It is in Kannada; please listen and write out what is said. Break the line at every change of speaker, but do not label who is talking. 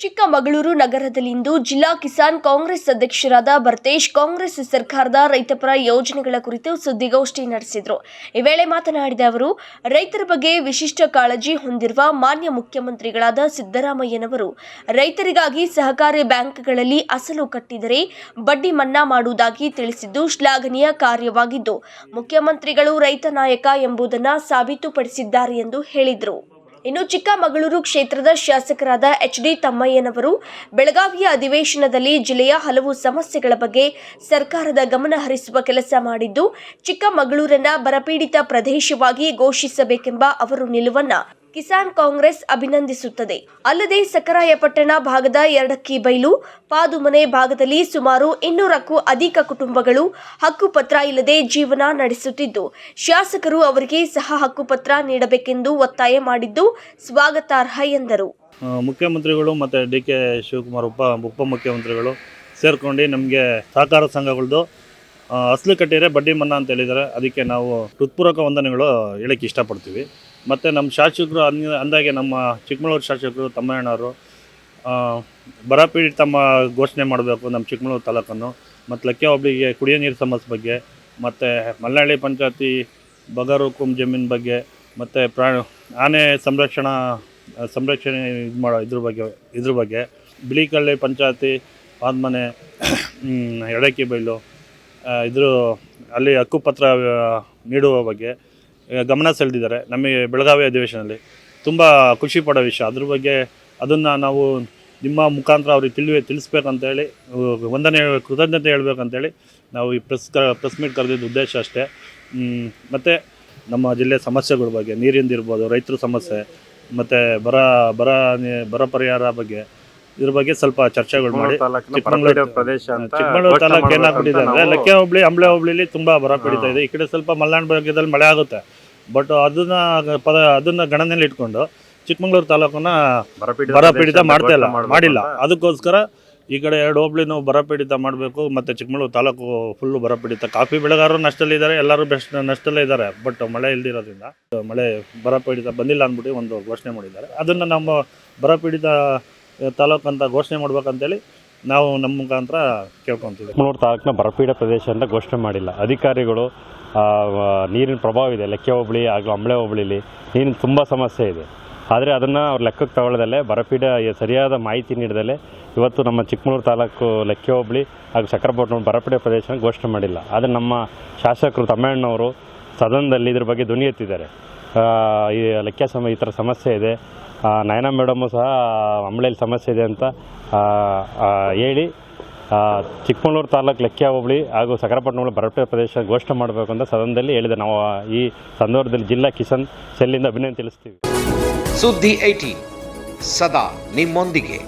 ಚಿಕ್ಕಮಗಳೂರು ನಗರದಲ್ಲಿಂದು ಜಿಲ್ಲಾ ಕಿಸಾನ್ ಕಾಂಗ್ರೆಸ್ ಅಧ್ಯಕ್ಷರಾದ ಭರತೇಶ್ ಕಾಂಗ್ರೆಸ್ ಸರ್ಕಾರದ ರೈತಪರ ಯೋಜನೆಗಳ ಕುರಿತು ಸುದ್ದಿಗೋಷ್ಠಿ ನಡೆಸಿದರು. ಈ ವೇಳೆ ಮಾತನಾಡಿದ ಅವರು, ರೈತರ ಬಗ್ಗೆ ವಿಶಿಷ್ಟ ಕಾಳಜಿ ಹೊಂದಿರುವ ಮಾನ್ಯ ಮುಖ್ಯಮಂತ್ರಿಗಳಾದ ಸಿದ್ದರಾಮಯ್ಯನವರು, ರೈತರಿಗಾಗಿ ಸಹಕಾರಿ ಬ್ಯಾಂಕ್ಗಳಲ್ಲಿ ಅಸಲು ಕಟ್ಟಿದರೆ ಬಡ್ಡಿ ಮನ್ನಾ ಮಾಡುವುದಾಗಿ ತಿಳಿಸಿದ್ದು ಶ್ಲಾಘನೀಯ ಕಾರ್ಯವಾಗಿದ್ದು, ಮುಖ್ಯಮಂತ್ರಿಗಳು ರೈತ ನಾಯಕ ಎಂಬುದನ್ನು ಸಾಬೀತುಪಡಿಸಿದ್ದಾರೆ ಎಂದು ಹೇಳಿದರು. ಇನ್ನು ಚಿಕ್ಕಮಗಳೂರು ಕ್ಷೇತ್ರದ ಶಾಸಕರಾದ ಎಚ್ ಡಿ ತಮ್ಮಯ್ಯನವರು, ಬೆಳಗಾವಿಯ ಅಧಿವೇಶನದಲ್ಲಿ ಜಿಲ್ಲೆಯ ಹಲವು ಸಮಸ್ಯೆಗಳ ಬಗ್ಗೆ ಸರ್ಕಾರದ ಗಮನ ಹರಿಸುವ ಕೆಲಸ ಮಾಡಿದ್ದು, ಚಿಕ್ಕಮಗಳೂರನ್ನ ಬರಪೀಡಿತ ಪ್ರದೇಶವಾಗಿ ಘೋಷಿಸಬೇಕೆಂಬ ಅವರು ನಿಲುವನ್ನ ಕಿಸಾನ್ ಕಾಂಗ್ರೆಸ್ ಅಭಿನಂದಿಸುತ್ತದೆ. ಅಲ್ಲದೆ ಸಕರಾಯಪಟ್ಟಣ ಭಾಗದ ಎರಡಕ್ಕಿ ಬೈಲು, ಪಾದುಮನೆ ಭಾಗದಲ್ಲಿ ಸುಮಾರು ಇನ್ನೂರಕ್ಕೂ ಅಧಿಕ ಕುಟುಂಬಗಳು ಹಕ್ಕುಪತ್ರ ಇಲ್ಲದೆ ಜೀವನ ನಡೆಸುತ್ತಿದ್ದು, ಶಾಸಕರು ಅವರಿಗೆ ಸಹ ಹಕ್ಕುಪತ್ರ ನೀಡಬೇಕೆಂದು ಒತ್ತಾಯ ಮಾಡಿದ್ದು ಸ್ವಾಗತಾರ್ಹ ಎಂದರು.
ಮುಖ್ಯಮಂತ್ರಿಗಳು ಮತ್ತು ಡಿ ಕೆ ಶಿವಕುಮಾರ್ ಉಪ ಉಪಮುಖ್ಯಮಂತ್ರಿಗಳು ಸೇರ್ಕೊಂಡು ನಮಗೆ ಸಹಕಾರ ಸಂಘಗಳದ್ದು ಅಸಲು ಕಟ್ಟಿದರೆ ಬಡ್ಡಿ ಮನ್ನಾ ಅಂತ ಹೇಳಿದ್ದಾರೆ. ಅದಕ್ಕೆ ನಾವು ಹೃತ್ಪೂರ್ವಕ ವಂದನೆಗಳು ಹೇಳಕ್ಕೆ ಇಷ್ಟಪಡ್ತೀವಿ. ಮತ್ತು ನಮ್ಮ ಶಾಸಕರು ಅಂದ ಅಂದಾಗೆ ನಮ್ಮ ಚಿಕ್ಕಮಗಳೂರು ಶಾಸಕರು ತಮ್ಮಣ್ಣವರು ಆ, ಬರ ಪೀಡಿತ ತಮ್ಮ ಘೋಷಣೆ ಮಾಡಬೇಕು ನಮ್ಮ ಚಿಕ್ಕಮಗಳೂರು ತಾಲೂಕನ್ನು. ಮತ್ತು ಲಕ್ಕೆ ಒಬ್ಬಳಿಗೆ ಕುಡಿಯೋ ನೀರು ಸಮಸ್ಯೆ ಬಗ್ಗೆ ಮತ್ತು ಮಲ್ನಾಳಿ ಪಂಚಾಯತಿ ಬಗರುಕುಂ ಜಮೀನ್ ಬಗ್ಗೆ ಮತ್ತು ಪ್ರಾ ಆನೆ ಸಂರಕ್ಷಣಾ ಸಂರಕ್ಷಣೆ ಇದು ಮಾಡೋ ಇದ್ರ ಬಗ್ಗೆ ಇದ್ರ ಬಗ್ಗೆ ಬಿಳಿಕಳ್ಳಿ ಪಂಚಾಯತಿ ಆದ್ಮನೆ ಎಡಕಿ ಬೈಲು ಇದ್ರ ಅಲ್ಲಿ ಹಕ್ಕುಪತ್ರ ನೀಡುವ ಬಗ್ಗೆ ಗಮನ ಸೆಳೆದಿದ್ದಾರೆ. ನಮಗೆ ಬೆಳಗಾವಿ ಅಧಿವೇಶನದಲ್ಲಿ ತುಂಬ ಖುಷಿ ಪಡೋ ವಿಷಯ. ಅದ್ರ ಬಗ್ಗೆ ಅದನ್ನು ನಾವು ನಿಮ್ಮ ಮುಖಾಂತರ ಅವ್ರಿಗೆ ತಿಳಿ ತಿಳಿಸ್ಬೇಕಂತೇಳಿ ಒಂದನೇ ಕೃತಜ್ಞತೆ ಹೇಳ್ಬೇಕಂತೇಳಿ ನಾವು ಈ ಪ್ರೆಸ್ ಕ, ಪ್ರೆಸ್ ಮೀಟ್ ಕರೆದಿದ್ದ ಉದ್ದೇಶ ಅಷ್ಟೇ. ಮತ್ತು ನಮ್ಮ ಜಿಲ್ಲೆ ಸಮಸ್ಯೆಗಳ ಬಗ್ಗೆ, ನೀರಿಂದಿರ್ಬೋದು, ರೈತರ ಸಮಸ್ಯೆ, ಮತ್ತು ಬರ ಬರ ಬರ ಪರಿಹಾರ ಬಗ್ಗೆ ಇದ್ರ ಬಗ್ಗೆ ಸ್ವಲ್ಪ ಚರ್ಚೆಗಳು ಮಾಡಿ. ಚಿಕ್ಕಮಗಳೂರು
ಪ್ರದೇಶ
ಚಿಕ್ಕಮಗಳೂರು ತಾಲೂಕು ಏನಾಗ್ಬಿಟ್ಟಿದೆ ಅಂದ್ರೆ ಲಕ್ಕೆ ಹೋಬಳಿ ಅಂಬಳೆ ಹೋಬಳಿಲಿ ತುಂಬಾ ಬರ ಪೀಡಿತ ಇದೆ. ಈ ಕಡೆ ಸ್ವಲ್ಪ ಮಲೆನಾಡು ಭಾಗದಲ್ಲಿ ಮಳೆ ಆಗುತ್ತೆ. ಬಟ್ ಅದನ್ನ ಪದ ಅದನ್ನ ಗಣನೆಯಲ್ಲಿ ಇಟ್ಕೊಂಡು ಚಿಕ್ಕಮಗಳೂರು ತಾಲೂಕನ್ನ
ಬರಪೀಡಿತ
ಬರ ಪೀಡಿತ ಮಾಡ್ತಾ ಇಲ್ಲ. ಮಾಡಿಲ್ಲ. ಅದಕ್ಕೋಸ್ಕರ ಈ ಕಡೆ ಎರಡು ಹೋಬಳಿನೂ ಬರ ಪೀಡಿತ ಮಾಡಬೇಕು. ಮತ್ತು ಚಿಕ್ಕಮಗಳೂರು ತಾಲೂಕು ಫುಲ್ಲು ಬರ ಪೀಡಿತ. ಕಾಫಿ ಬೆಳೆಗಾರರು ನಷ್ಟದಲ್ಲಿದ್ದಾರೆ ಎಲ್ಲರೂ ಬೆಸ್ಟ್ ನಷ್ಟದಲ್ಲೇ ಇದ್ದಾರೆ. ಬಟ್ ಮಳೆ ಇಲ್ದಿರೋದ್ರಿಂದ ಮಳೆ ಬರ ಪೀಡಿತ ಬಂದಿಲ್ಲ ಅಂದ್ಬಿಟ್ಟು ಒಂದು ಘೋಷಣೆ ಮಾಡಿದ್ದಾರೆ. ಅದನ್ನು ನಮ್ಮ ಬರ ಪೀಡಿತ ತಾಲೂಕು ಅಂತ ಘೋಷಣೆ ಮಾಡ್ಬೇಕಂತೇಳಿ ನಾವು ನಮ್ಮ ಮುಖಾಂತರ ಕೇಳ್ಕೊತೀವಿ.
ಚಿಕ್ಕಮಗಳೂರು ತಾಲೂಕಿನ ಬರಪೀಡ ಪ್ರದೇಶ ಅಂತ ಘೋಷಣೆ ಮಾಡಿಲ್ಲ. ಅಧಿಕಾರಿಗಳು ನೀರಿನ ಪ್ರಭಾವ ಇದೆ. ಲೆಕ್ಕೆ ಹೋಬಳಿ ಹಾಗೂ ಅಂಬಳೆ ಹೋಬಳಿಲಿ ನೀರಿನ ತುಂಬ ಸಮಸ್ಯೆ ಇದೆ. ಆದರೆ ಅದನ್ನು ಅವ್ರು ಲೆಕ್ಕಕ್ಕೆ ತಗೊಳ್ಳದಲ್ಲೇ ಬರಪೀಡ ಸರಿಯಾದ ಮಾಹಿತಿ ನೀಡದಲ್ಲೇ ಇವತ್ತು ನಮ್ಮ ಚಿಕ್ಕಮಗಳೂರು ತಾಲೂಕು ಲೆಕ್ಕೆ ಹೋಬಳಿ ಹಾಗೂ ಸಕ್ಕರಪಟ್ಟಣ ಬರಪೀಡ ಪ್ರದೇಶನ ಘೋಷಣೆ ಮಾಡಿಲ್ಲ. ಆದರೆ ನಮ್ಮ ಶಾಸಕರು ತಮ್ಮಣ್ಣವರು ಸದನದಲ್ಲಿ ಇದ್ರ ಬಗ್ಗೆ ಧ್ವನಿ ಎತ್ತಿದ್ದಾರೆ. ಈ ಲೆಕ್ಕ ಸಮ ಈ ಥರ ಸಮಸ್ಯೆ ಇದೆ. ನಯನ ಮೇಡಮು ಸಹ ಅಂಬಳೆಯಲ್ಲಿ ಸಮಸ್ಯೆ ಇದೆ ಅಂತ ಹೇಳಿ. ಚಿಕ್ಕಮಗಳೂರು ತಾಲೂಕು ಲೆಕ್ಕ ಹೋಬಳಿ ಹಾಗೂ ಸಕರಪಟ್ಟಣ ಬರಪೆ ಪ್ರದೇಶ ಘೋಷಣೆ ಮಾಡಬೇಕು ಅಂತ ಸದನದಲ್ಲಿ ಹೇಳಿದೆ. ನಾವು ಈ ಸಂದರ್ಭದಲ್ಲಿ ಜಿಲ್ಲಾ ಕಿಸಾನ್ ಸೆಲ್ಲಿಂದ ಅಭಿನಂದನೆ ತಿಳಿಸ್ತೀವಿ.
ಸುದ್ದಿ ಐಟಿ ಸದಾ ನಿಮ್ಮೊಂದಿಗೆ.